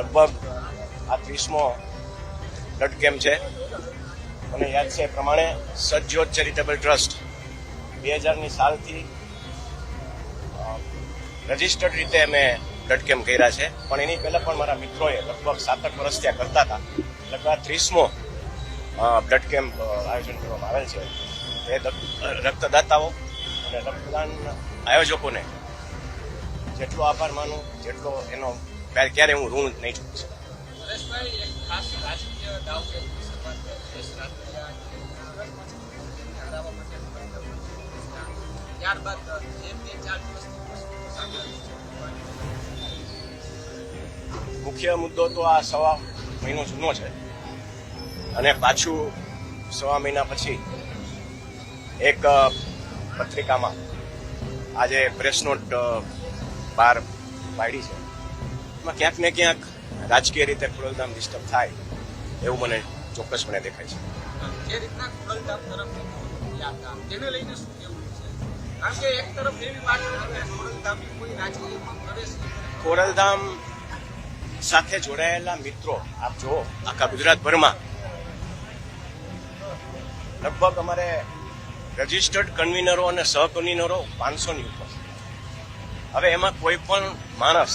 લગભગ આ ત્રીસમો blood camp છે. મને યાદ છે એ પ્રમાણે સજ્જોત ચેરિટેબલ ટ્રસ્ટ બે હજારની સાલથી રજિસ્ટર્ડ રીતે અમે બ્લડ કેમ્પ કર્યા છે. પણ એની પહેલાં પણ મારા મિત્રોએ લગભગ સાતક વર્ષ ત્યાં કરતા હતા. લગભગ આ ત્રીસમો બ્લડ કેમ્પ આયોજન કરવામાં આવેલ છે. એ રક્તદાતાઓ અને રક્તદાન આયોજકોને જેટલો આભાર માનું, જેટલો એનો ક્યારે હું ઋણ નહીં ચૂકી છે મુખ્ય મુદ્દો તો આ સવા મહિનો જૂનો છે અને પાછું સવા મહિના પછી એક પત્રિકામાં આજે પ્રેસ નોટ બહાર પાડી છે એમાં ક્યાંક ને ક્યાંક રાજકીય રીતે ખોડલધામ ડિસ્ટર્બ થાય એવું મને ચોક્કસપણે દેખાય છે. જે રીતના ખોડલધામ તરફથી યાત્રા તેને લઈને શું કેવું છે? કારણ કે એક તરફ એવી વાત છે ખોડલધામની કોઈ રાજકીયમાં પ્રવેશ ખોડલધામ સાથે જોડાયેલા મિત્રો આપ જુઓ આખા ગુજરાતભરમાં લગભગ અમારે રજિસ્ટર્ડ કન્વીનરો અને સહકન્વીનરો પાંચસોની ઉપર. હવે એમાં કોઈ પણ માણસ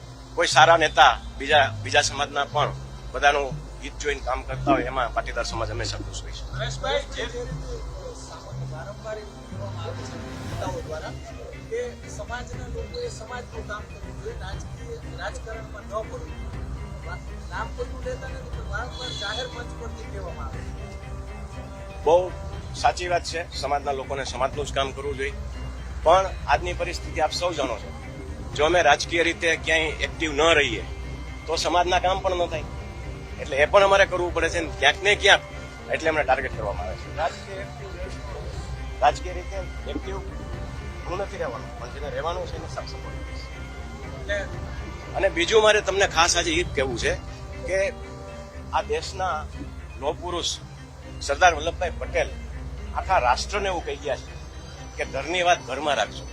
કોઈ સારા નેતા બીજા બીજા સમાજના પણ બધાનું હિત જોઈને કામ કરતા હોય એમાં પાટીદાર સમાજ હંમેશા ખુશ હોય છે. બહુ સાચી વાત છે સમાજના લોકોને સમાજનું જ કામ કરવું જોઈએ. પણ આજની પરિસ્થિતિ આપ સૌ જાણો છો જો અમે રાજકીય રીતે ક્યાંય એક્ટિવ ન રહીએ તો સમાજના કામ પણ ન થાય. એટલે એ પણ અમારે કરવું પડે છે ને ક્યાંક ને ક્યાંક. એટલે અમને ટાર્ગેટ કરવામાં આવે છે. રાજકીય રાજકીય રીતે એક્ટિવ હું નથી રહેવાનું પણ જેને રહેવાનું છે એને સાફ સપોર્ટ એટલે અને બીજું મારે તમને ખાસ આજે એ જ કહેવું છે કે આ દેશના લોહ પુરુષ સરદાર વલ્લભભાઈ પટેલ આખા રાષ્ટ્રને એવું કહી ગયા છે કે ઘરની વાત ઘરમાં રાખજો.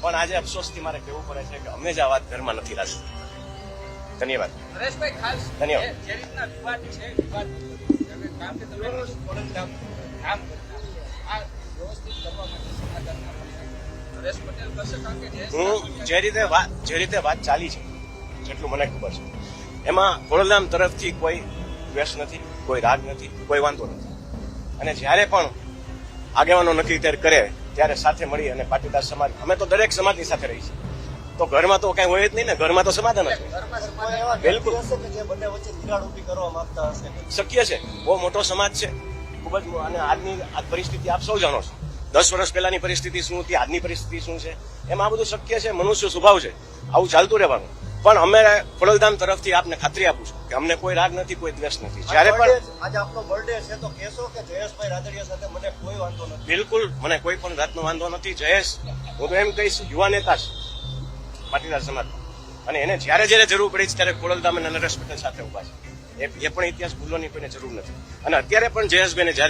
પણ આજે અફસોસથી મારે કહેવું પડે છે કે અમે જ આ વાત ઘરમાં નથી રાખી. ધન્યવાદ. નરેશભાઈ ખાસ ધન્યવાદ. જે- રીતના વિવાદ છે વિવાદ કામ કે તમે કામ કરતા આ વ્યવસ્થિત કરવા માટે સમાધાનના નરેશ પટેલ કરશે કારણ કે હું જે રીતે વાત જે રીતે વાત ચાલી છે જેટલું મને ખબર છે. એમાં ખોડલધામ તરફથી કોઈ દ્વેષ નથી કોઈ રાગ નથી કોઈ વાંધો નથી. અને જ્યારે પણ આગેવાનો નક્કી ત્યારે કરે ત્યારે સાથે મળી અને પાટીદાર સમાજ અમે તો દરેક સમાજની સાથે રહી છીએ. તો ઘરમાં તો કઈ હોય જ નહીં ને, ઘરમાં તો સમાધાન હશે બિલકુલ. શક્ય છે. બહુ મોટો સમાજ છે. ખૂબ જ અને આજની આ પરિસ્થિતિ આપ સૌ જાણો છો. દસ વર્ષ પહેલાની પરિસ્થિતિ શું હતી? આજની પરિસ્થિતિ શું છે? એમાં આ બધું શક્ય છે. મનુષ્ય સ્વભાવ છે. આવું ચાલતું રહેવાનું. પણ અમે ખોડલધામ તરફથી આપને ખાતરી આપું છું કે અમને કોઈ રાગ નથી કોઈ દ્વેષ નથી. જ્યારે પણ આજે આપનો બર્થડે છે તો કહેશો કે જયેશભાઈ રાદડિયા સાથે મને કોઈ વાંધો નથી? બિલકુલ મને કોઈ પણ જાતનો વાંધો નથી. જયેશ હું તો એમ કહીશ યુવા નેતા છે પાટીદાર સમાજ અને એને જ્યારે જ્યારે જરૂર પડી છે ત્યારે ખોડલધામ અને નરેશ પટેલ સાથે ઊભા છે. એ એ પણ ઇતિહાસ ભૂલવાની કોઈને જરૂર નથી. અને અત્યારે પણ જયેશભાઈને જ્યારે